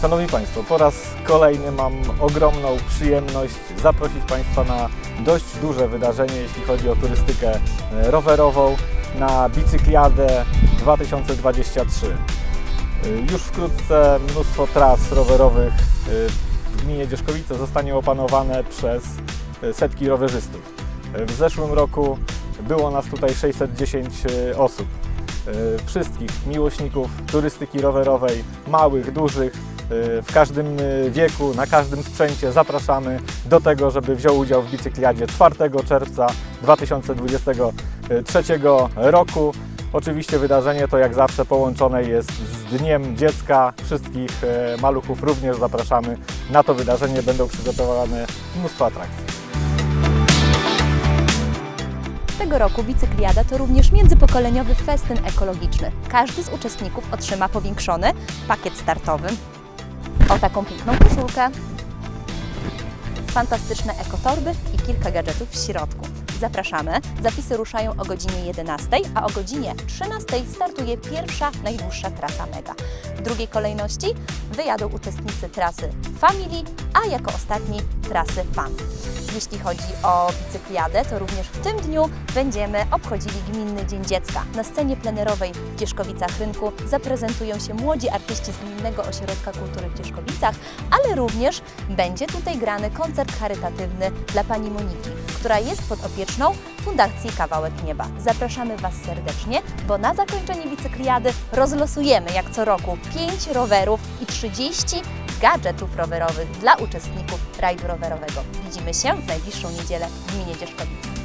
Szanowni Państwo, po raz kolejny mam ogromną przyjemność zaprosić Państwa na dość duże wydarzenie, jeśli chodzi o turystykę e, rowerową, na Bicykliadę 2023. E, Już wkrótce mnóstwo tras rowerowych e, w gminie Dzieszkowice zostanie opanowane przez setki rowerzystów. W zeszłym roku było nas tutaj 610 e, osób. Wszystkich miłośników turystyki rowerowej, małych, dużych, w każdym e, wieku, na każdym sprzęcie zapraszamy do tego, żeby wziął udział w bicykliadzie 4 czerwca 2023 roku. Oczywiście wydarzenie to jak zawsze połączone jest z Dniem Dziecka. Wszystkich e, maluchów również zapraszamy na to wydarzenie. Będą przygotowane mnóstwo atrakcji. Tego roku Bicykliada to również międzypokoleniowy festyn ekologiczny. Każdy z uczestników otrzyma powiększony pakiet startowy. O taką piękną koszulkę, fantastyczne ekotorby i kilka gadżetów w środku. Zapraszamy. Zapisy ruszają o godzinie 11, a o godzinie 13 startuje pierwsza, najdłuższa trasa Mega. W drugiej kolejności wyjadą uczestnicy trasy Family, a jako ostatni trasy Fun. Jeśli chodzi o bicykliadę, to również w tym dniu będziemy obchodzili Gminny Dzień Dziecka. Na scenie plenerowej w Dzieszkowicach Rynku zaprezentują się młodzi artyści z Gminnego Ośrodka Kultury w Dzieszkowicach, ale również będzie tutaj grany koncert charytatywny dla pani Moniki, która jest podopieczną Fundacji Kawałek Nieba. Zapraszamy Was serdecznie, bo na zakończenie bicykliady rozlosujemy jak co roku 5 rowerów i 30 gadżetów rowerowych dla uczestników rajdu rowerowego. Widzimy się w najbliższą niedzielę w gminie Dzieszkowice.